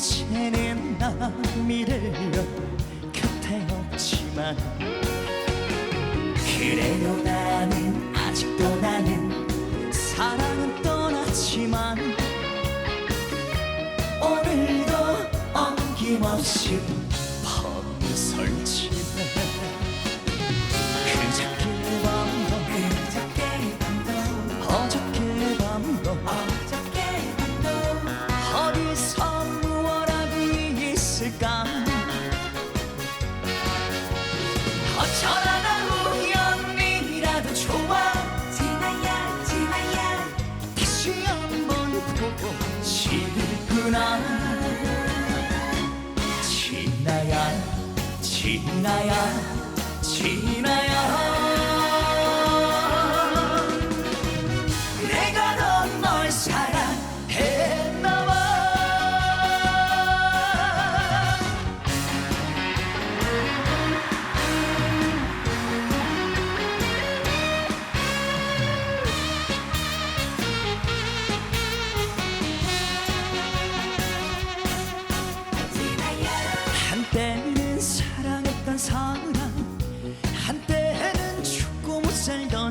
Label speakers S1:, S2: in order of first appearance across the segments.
S1: 이제는 나 미래여 곁에 없지만 그래도 나는 아직도 나는 사랑은 떠났지만 오늘도 어김없이 밤을 설치 어쩌다가 우연이라도 좋아.
S2: 지나야 지나야.
S1: 다시 한번 보고 싶구나. 지나야 지나야 지나야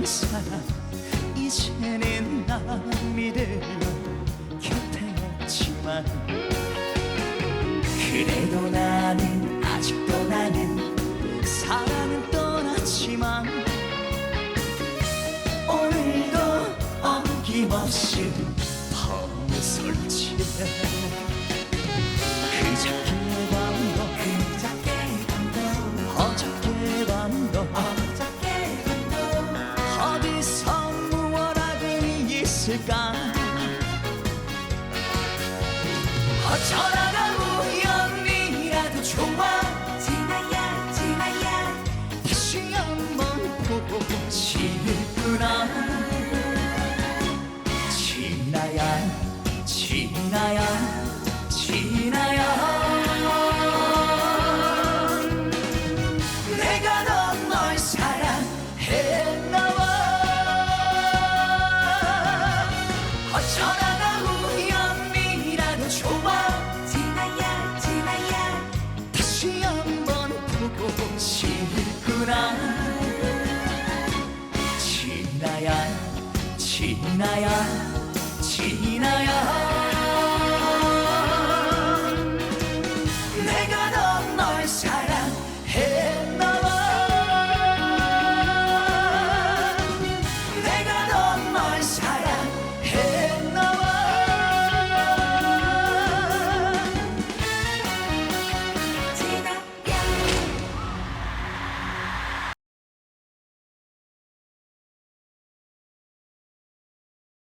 S1: 사람 이제는 나 믿으려 곁에 없지만 그래도 나는 아직도 나는 사랑은 떠났지만 오늘도 어김없이 밤을 설치네 있을까? 어쩌다가 우연이라도 좋아.
S2: 지나야 지나야.
S1: 다시 한번 보고 싶구나. 지나야 지나야 지나야 어쩌다가 우연이라도 좋아.
S2: 지나야 지나야.
S1: 다시 한번 보고 싶구나. 지나야 지나야 지나야